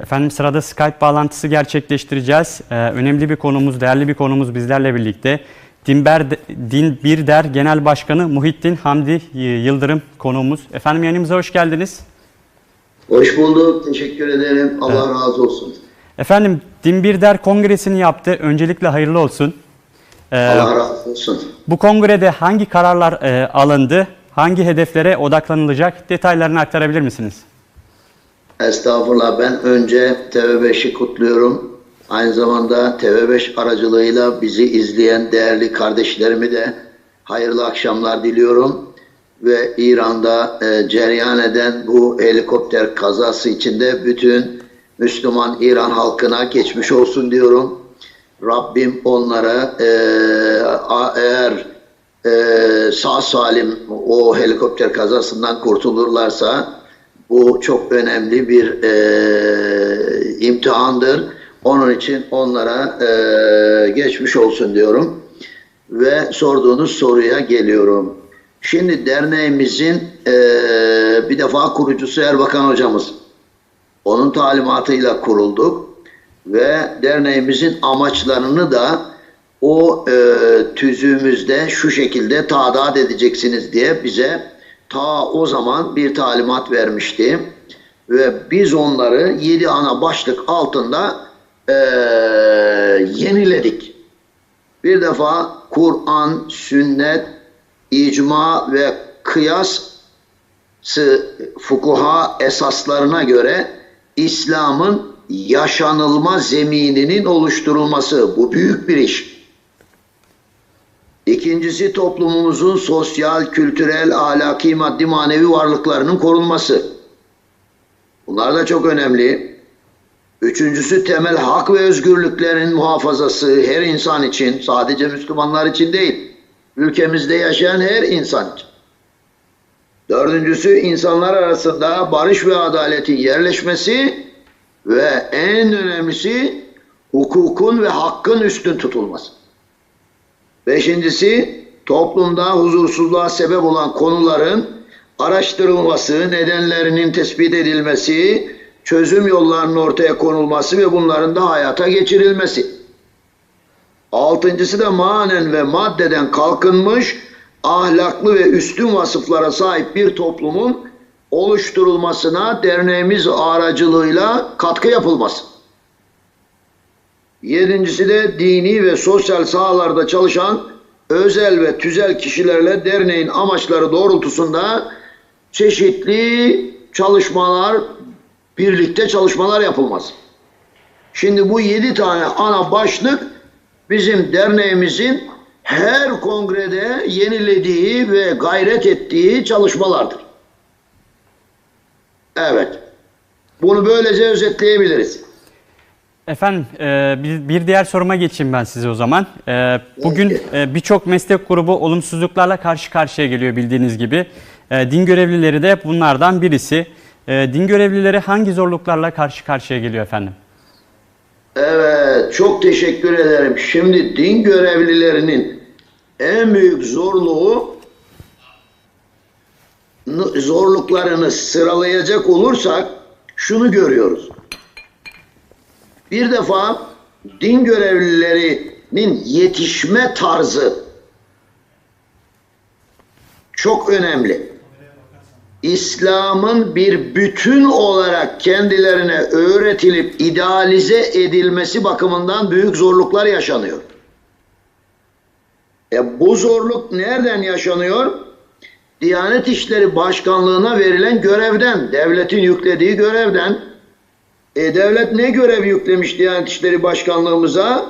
Efendim sırada Skype bağlantısı gerçekleştireceğiz. Ee, önemli bir konumuz, değerli bir konumuz bizlerle birlikte. Dinber, Din Birder Genel Başkanı Muhittin Hamdi Yıldırım konuğumuz. Efendim yayınımıza hoş geldiniz. Hoş bulduk. Teşekkür ederim. Allah razı olsun. Efendim Din Birder kongresini yaptı. Öncelikle hayırlı olsun. Ee, Allah razı olsun. bu kongrede hangi kararlar e, alındı? Hangi hedeflere odaklanılacak? Detaylarını aktarabilir misiniz? Estağfurullah. Ben önce TV5'i kutluyorum. Aynı zamanda TV5 aracılığıyla bizi izleyen değerli kardeşlerimi de hayırlı akşamlar diliyorum. Ve İran'da e, cereyan eden bu helikopter kazası içinde bütün Müslüman İran halkına geçmiş olsun diyorum. Rabbim onlara e, eğer e, sağ salim o helikopter kazasından kurtulurlarsa bu çok önemli bir e, imtihandır. Onun için onlara e, geçmiş olsun diyorum. Ve sorduğunuz soruya geliyorum. Şimdi derneğimizin e, bir defa kurucusu Erbakan hocamız. Onun talimatıyla kurulduk ve derneğimizin amaçlarını da o e, tüzüğümüzde şu şekilde tadat edeceksiniz diye bize ta o zaman bir talimat vermişti. Ve biz onları yedi ana başlık altında e, yeniledik. Bir defa Kur'an, sünnet, icma ve kıyas fukuha esaslarına göre İslam'ın yaşanılma zemininin oluşturulması. Bu büyük bir iş. İkincisi toplumumuzun sosyal, kültürel, ahlaki, maddi, manevi varlıklarının korunması. Bunlar da çok önemli. Üçüncüsü temel hak ve özgürlüklerin muhafazası her insan için, sadece Müslümanlar için değil, ülkemizde yaşayan her insan için. Dördüncüsü insanlar arasında barış ve adaletin yerleşmesi ve en önemlisi hukukun ve hakkın üstün tutulması. Beşincisi toplumda huzursuzluğa sebep olan konuların araştırılması, nedenlerinin tespit edilmesi, çözüm yollarının ortaya konulması ve bunların da hayata geçirilmesi. Altıncısı da manen ve maddeden kalkınmış, ahlaklı ve üstün vasıflara sahip bir toplumun oluşturulmasına derneğimiz aracılığıyla katkı yapılması. Yedincisi de dini ve sosyal sahalarda çalışan özel ve tüzel kişilerle derneğin amaçları doğrultusunda çeşitli çalışmalar, birlikte çalışmalar yapılması. Şimdi bu yedi tane ana başlık bizim derneğimizin her kongrede yenilediği ve gayret ettiği çalışmalardır. Evet. Bunu böylece özetleyebiliriz. Efendim e, bir, diğer soruma geçeyim ben size o zaman. E, bugün e, birçok meslek grubu olumsuzluklarla karşı karşıya geliyor bildiğiniz gibi. Din görevlileri de bunlardan birisi. Din görevlileri hangi zorluklarla karşı karşıya geliyor efendim? Evet, çok teşekkür ederim. Şimdi din görevlilerinin en büyük zorluğu zorluklarını sıralayacak olursak şunu görüyoruz. Bir defa din görevlilerinin yetişme tarzı çok önemli. İslam'ın bir bütün olarak kendilerine öğretilip idealize edilmesi bakımından büyük zorluklar yaşanıyor. E bu zorluk nereden yaşanıyor? Diyanet İşleri Başkanlığı'na verilen görevden, devletin yüklediği görevden. E devlet ne görev yüklemiş Diyanet İşleri Başkanlığımıza?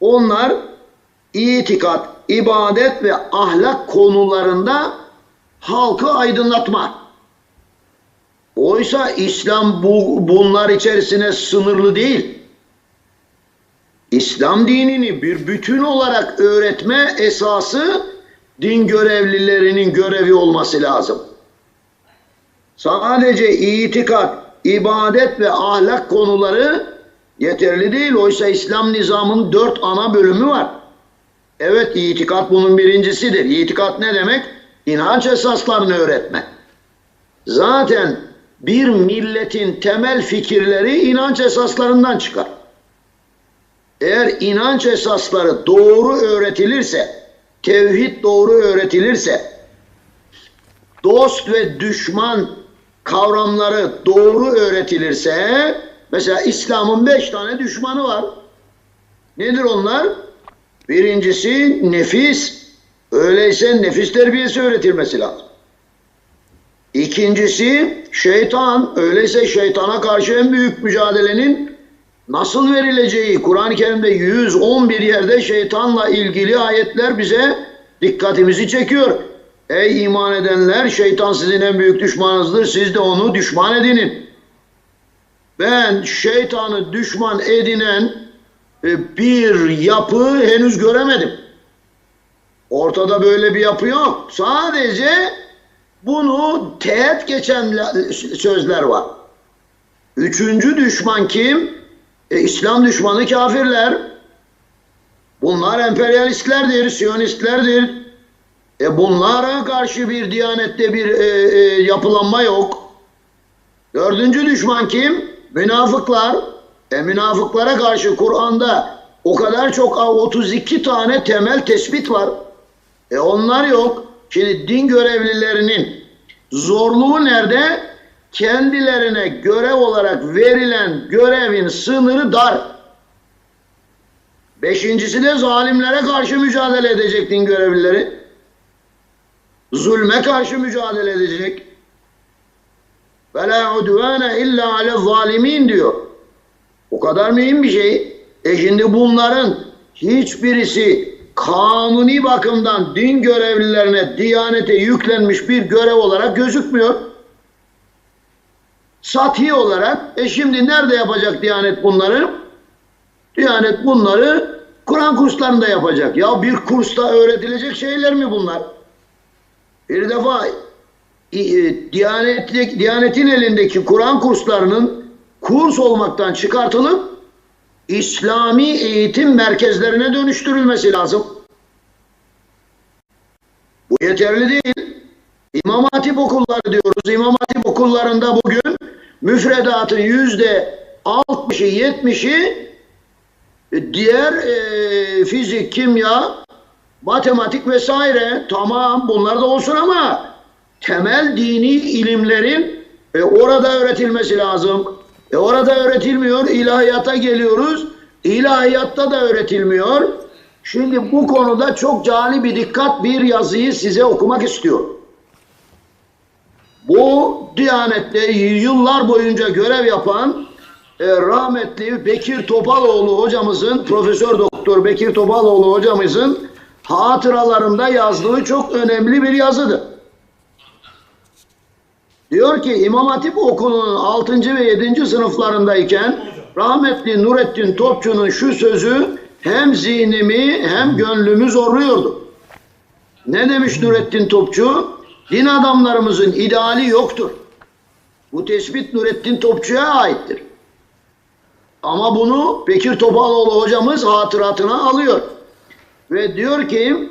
Onlar itikat, ibadet ve ahlak konularında halkı aydınlatma. Oysa İslam bu, bunlar içerisine sınırlı değil. İslam dinini bir bütün olarak öğretme esası din görevlilerinin görevi olması lazım. Sadece itikat, ibadet ve ahlak konuları yeterli değil. Oysa İslam nizamının dört ana bölümü var. Evet itikat bunun birincisidir. İtikat ne demek? İnanç esaslarını öğretme. Zaten bir milletin temel fikirleri inanç esaslarından çıkar. Eğer inanç esasları doğru öğretilirse, tevhid doğru öğretilirse, dost ve düşman kavramları doğru öğretilirse, mesela İslam'ın beş tane düşmanı var. Nedir onlar? Birincisi nefis. Öyleyse nefis terbiyesi öğretilmesi lazım. İkincisi şeytan. Öyleyse şeytana karşı en büyük mücadelenin nasıl verileceği Kur'an-ı Kerim'de 111 yerde şeytanla ilgili ayetler bize dikkatimizi çekiyor. Ey iman edenler şeytan sizin en büyük düşmanınızdır. Siz de onu düşman edinin. Ben şeytanı düşman edinen e, bir yapı henüz göremedim. Ortada böyle bir yapı yok. Sadece bunu teğet geçen sözler var. Üçüncü düşman kim? E, İslam düşmanı kafirler. Bunlar emperyalistlerdir, siyonistlerdir. E bunlara karşı bir diyanette bir e, e, yapılanma yok. Dördüncü düşman kim? Münafıklar. E münafıklara karşı Kur'an'da o kadar çok 32 tane temel tespit var. E onlar yok. Şimdi din görevlilerinin zorluğu nerede? Kendilerine görev olarak verilen görevin sınırı dar. Beşincisi de zalimlere karşı mücadele edecek din görevlileri. Zulme karşı mücadele edecek. La udvane illa ale zalimin diyor. O kadar mühim bir şey. E şimdi bunların hiçbirisi kanuni bakımdan din görevlilerine, diyanete yüklenmiş bir görev olarak gözükmüyor. Sathi olarak, e şimdi nerede yapacak Diyanet bunları? Diyanet bunları Kur'an kurslarında yapacak. Ya bir kursta öğretilecek şeyler mi bunlar? Bir defa e, Diyanetlik, Diyanetin elindeki Kur'an kurslarının kurs olmaktan çıkartılıp İslami eğitim merkezlerine dönüştürülmesi lazım. Bu yeterli değil. İmam Hatip okulları diyoruz. İmam Hatip okullarında bugün müfredatın yüzde 60'ı 70'i e, diğer e, fizik, kimya, matematik vesaire tamam bunlar da olsun ama temel dini ilimlerin e, orada öğretilmesi lazım. E, orada öğretilmiyor. İlahiyata geliyoruz. İlahiyatta da öğretilmiyor. Şimdi bu konuda çok cali bir dikkat bir yazıyı size okumak istiyorum. Bu Diyanet'te yıllar boyunca görev yapan e, rahmetli Bekir Topaloğlu hocamızın, Profesör Doktor Bekir Topaloğlu hocamızın hatıralarında yazdığı çok önemli bir yazıdır. Diyor ki İmam Hatip Okulu'nun 6. ve 7. sınıflarındayken rahmetli Nurettin Topçu'nun şu sözü hem zihnimi hem gönlümü zorluyordu. Ne demiş Nurettin Topçu? Din adamlarımızın ideali yoktur. Bu tespit Nurettin Topçu'ya aittir. Ama bunu Bekir Topaloğlu hocamız hatıratına alıyor. Ve diyor ki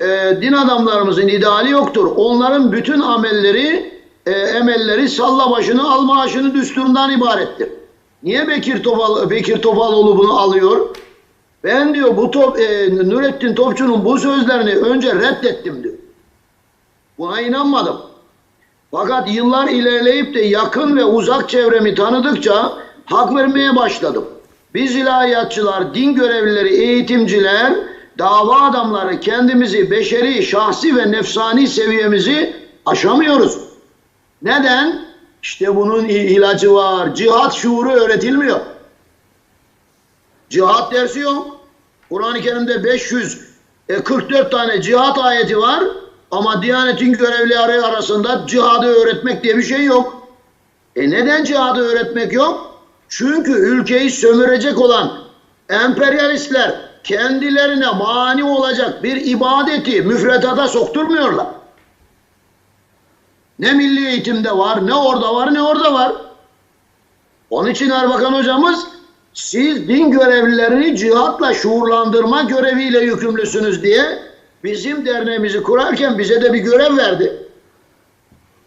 e, din adamlarımızın ideali yoktur. Onların bütün amelleri, e, emelleri salla başını al maaşını düsturundan ibarettir. Niye Bekir, Topal, Bekir Topaloğlu bunu alıyor? Ben diyor bu top, e, Nurettin Topçu'nun bu sözlerini önce reddettim diyor. Buna inanmadım. Fakat yıllar ilerleyip de yakın ve uzak çevremi tanıdıkça hak vermeye başladım. Biz ilahiyatçılar, din görevlileri, eğitimciler, dava adamları kendimizi beşeri, şahsi ve nefsani seviyemizi aşamıyoruz. Neden? İşte bunun ilacı var. Cihat şuuru öğretilmiyor. Cihat dersi yok. Kur'an-ı Kerim'de 544 tane cihat ayeti var. Ama Diyanet'in görevlileri arasında cihadı öğretmek diye bir şey yok. E neden cihadı öğretmek yok? Çünkü ülkeyi sömürecek olan emperyalistler kendilerine mani olacak bir ibadeti müfredata sokturmuyorlar. Ne milli eğitimde var, ne orada var, ne orada var. Onun için Erbakan hocamız siz din görevlilerini cihatla şuurlandırma göreviyle yükümlüsünüz diye bizim derneğimizi kurarken bize de bir görev verdi.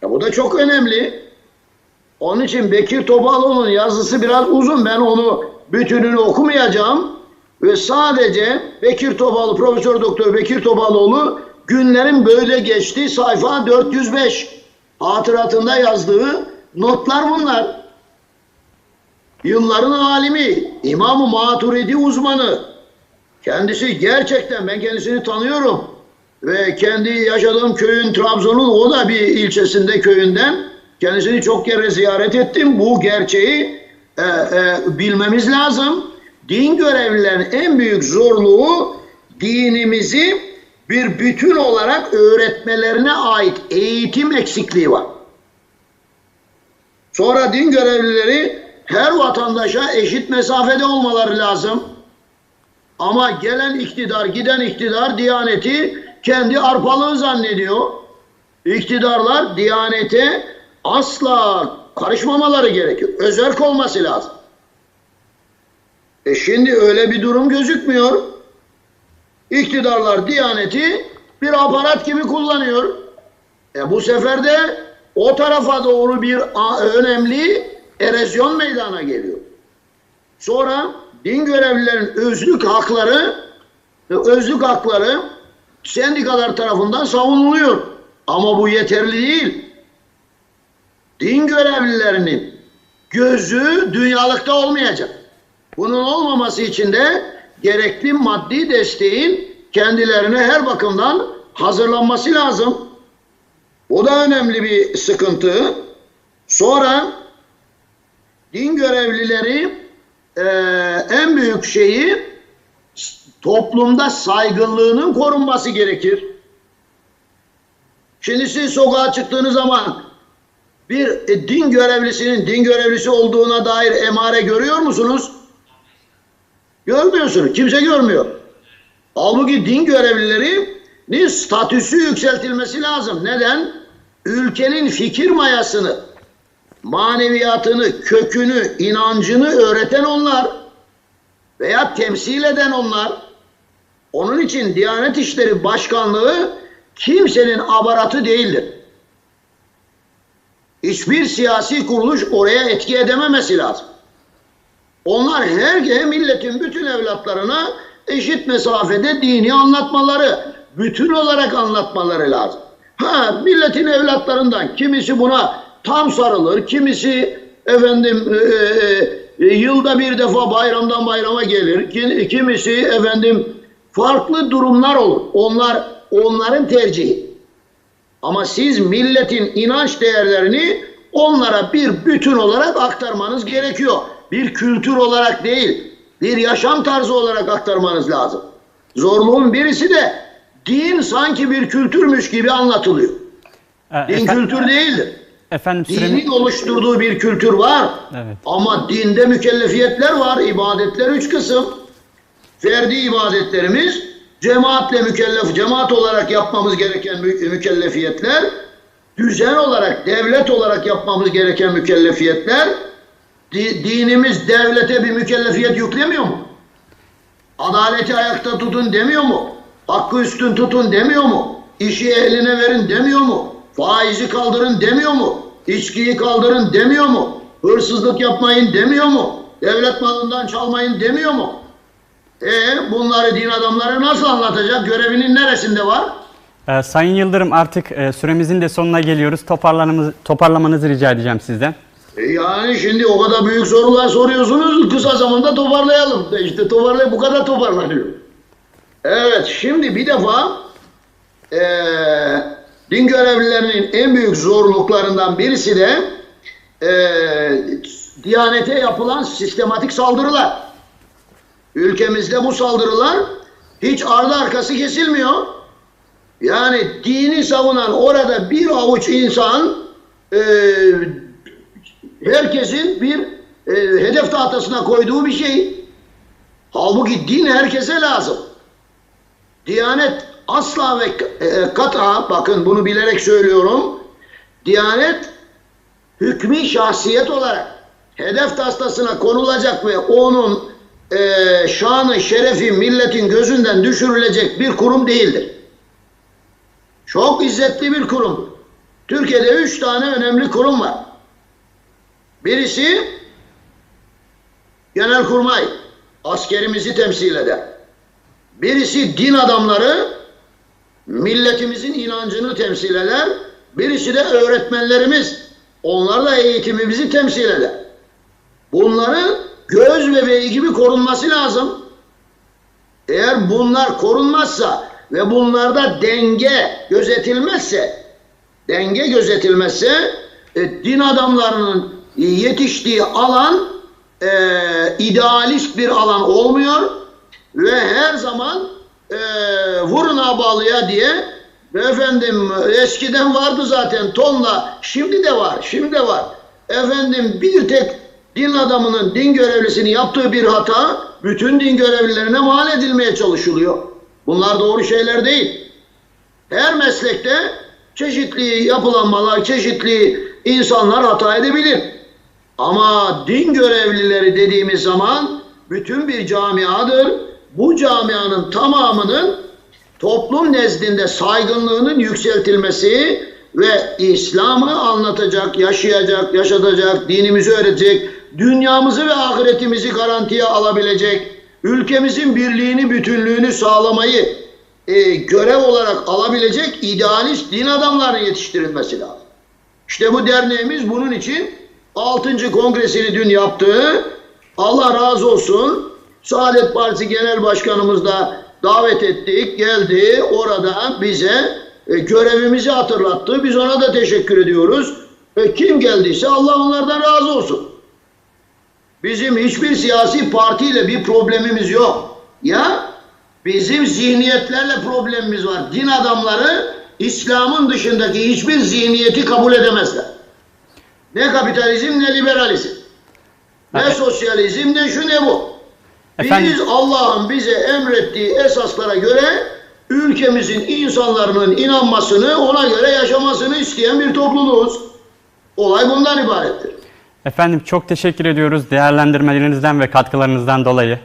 Ya bu da çok önemli. Onun için Bekir Topaloğlu'nun yazısı biraz uzun. Ben onu bütününü okumayacağım. Ve sadece Bekir Topaloğlu, Profesör Doktor Bekir Topaloğlu günlerin böyle geçti sayfa 405 hatıratında yazdığı notlar bunlar. Yılların alimi, İmam-ı Maturidi uzmanı. Kendisi gerçekten ben kendisini tanıyorum. Ve kendi yaşadığım köyün Trabzon'un o da bir ilçesinde köyünden kendisini çok kere ziyaret ettim. Bu gerçeği e, e, bilmemiz lazım. Din görevlilerinin en büyük zorluğu dinimizi bir bütün olarak öğretmelerine ait eğitim eksikliği var. Sonra din görevlileri her vatandaşa eşit mesafede olmaları lazım. Ama gelen iktidar, giden iktidar Diyaneti kendi arpalığı zannediyor. İktidarlar Diyanete asla karışmamaları gerekiyor. Özerk olması lazım. E şimdi öyle bir durum gözükmüyor. İktidarlar Diyaneti bir aparat gibi kullanıyor. E bu sefer de o tarafa doğru bir önemli erozyon meydana geliyor. Sonra din görevlilerin özlük hakları özlük hakları sendikalar tarafından savunuluyor. Ama bu yeterli değil. Din görevlilerinin gözü dünyalıkta olmayacak. Bunun olmaması için de gerekli maddi desteğin kendilerine her bakımdan hazırlanması lazım. O da önemli bir sıkıntı. Sonra din görevlileri eee, en büyük şeyi toplumda saygınlığının korunması gerekir. Şimdi siz sokağa çıktığınız zaman bir e, din görevlisinin din görevlisi olduğuna dair emare görüyor musunuz? Görmüyorsunuz. Kimse görmüyor. Halbuki din görevlilerinin statüsü yükseltilmesi lazım. Neden? Ülkenin fikir mayasını, maneviyatını, kökünü, inancını öğreten onlar veya temsil eden onlar. Onun için Diyanet İşleri Başkanlığı kimsenin abaratı değildir. Hiçbir siyasi kuruluş oraya etki edememesi lazım. Onlar her milletin bütün evlatlarına eşit mesafede dini anlatmaları, bütün olarak anlatmaları lazım. Ha milletin evlatlarından kimisi buna tam sarılır, kimisi efendim e, e, e, yılda bir defa bayramdan bayrama gelir, ki- kimisi efendim farklı durumlar olur. Onlar onların tercihi. Ama siz milletin inanç değerlerini onlara bir bütün olarak aktarmanız gerekiyor. Bir kültür olarak değil, bir yaşam tarzı olarak aktarmanız lazım. Zorluğun birisi de din sanki bir kültürmüş gibi anlatılıyor. Ee, Din efe- kültür değildir. efendim süremi- Dinin oluşturduğu bir kültür var. Evet. Ama dinde mükellefiyetler var. İbadetler üç kısım. Ferdi ibadetlerimiz cemaatle mükellef, cemaat olarak yapmamız gereken mü- mükellefiyetler, düzen olarak, devlet olarak yapmamız gereken mükellefiyetler, dinimiz devlete bir mükellefiyet yüklemiyor mu? Adaleti ayakta tutun demiyor mu? Hakkı üstün tutun demiyor mu? İşi eline verin demiyor mu? Faizi kaldırın demiyor mu? İçkiyi kaldırın demiyor mu? Hırsızlık yapmayın demiyor mu? Devlet malından çalmayın demiyor mu? E bunları din adamları nasıl anlatacak? Görevinin neresinde var? Ee, Sayın Yıldırım artık e, süremizin de sonuna geliyoruz. Toparlanımız, toparlamanızı rica edeceğim sizden. E yani şimdi o kadar büyük sorular soruyorsunuz. Kısa zamanda toparlayalım. E İşte toparlay bu kadar toparlanıyor. Evet şimdi bir defa eee din görevlilerinin en büyük zorluklarından birisi de eee Diyanete yapılan sistematik saldırılar. Ülkemizde bu saldırılar hiç ardı arkası kesilmiyor. Yani dini savunan orada bir avuç insan eee herkesin bir e, hedef tahtasına koyduğu bir şey. Halbuki din herkese lazım. Diyanet asla ve e, kata, bakın bunu bilerek söylüyorum. Diyanet hükmü şahsiyet olarak hedef tahtasına konulacak ve onun e, şanı, şerefi milletin gözünden düşürülecek bir kurum değildir. Çok izzetli bir kurum. Türkiye'de üç tane önemli kurum var. Birisi Genelkurmay askerimizi temsil eder. Birisi din adamları milletimizin inancını temsil eder. Birisi de öğretmenlerimiz. Onlar da eğitimimizi temsil eder. Bunların göz bebeği gibi korunması lazım. Eğer bunlar korunmazsa ve bunlarda denge gözetilmezse denge gözetilmezse e, din adamlarının yetiştiği alan e, idealist bir alan olmuyor ve her zaman e, vurun abalıya diye efendim eskiden vardı zaten tonla şimdi de var şimdi de var efendim bir tek din adamının din görevlisini yaptığı bir hata bütün din görevlilerine mal edilmeye çalışılıyor. Bunlar doğru şeyler değil. Her meslekte çeşitli yapılanmalar, çeşitli insanlar hata edebilir. Ama din görevlileri dediğimiz zaman bütün bir camiadır. Bu camianın tamamının toplum nezdinde saygınlığının yükseltilmesi ve İslam'ı anlatacak, yaşayacak, yaşatacak, dinimizi öğretecek, dünyamızı ve ahiretimizi garantiye alabilecek, ülkemizin birliğini, bütünlüğünü sağlamayı e, görev olarak alabilecek idealist din adamlarının yetiştirilmesi lazım. İşte bu derneğimiz bunun için 6. kongresini dün yaptı. Allah razı olsun. Saadet Partisi Genel Başkanımız da davet ettik, geldi. Orada bize e, görevimizi hatırlattı. Biz ona da teşekkür ediyoruz. E, kim geldiyse Allah onlardan razı olsun. Bizim hiçbir siyasi partiyle bir problemimiz yok. Ya bizim zihniyetlerle problemimiz var. Din adamları İslam'ın dışındaki hiçbir zihniyeti kabul edemezler. Ne kapitalizm ne liberalizm. Ne Evet. sosyalizm ne şu ne bu. Efendim- Biz Allah'ın bize emrettiği esaslara göre ülkemizin insanların inanmasını, ona göre yaşamasını isteyen bir topluluğuz. Olay bundan ibarettir. Efendim çok teşekkür ediyoruz değerlendirmelerinizden ve katkılarınızdan dolayı.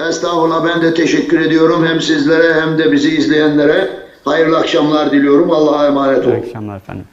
Estağfurullah ben de teşekkür ediyorum hem sizlere hem de bizi izleyenlere. Hayırlı akşamlar diliyorum. Allah'a emanet İyi olun. akşamlar efendim.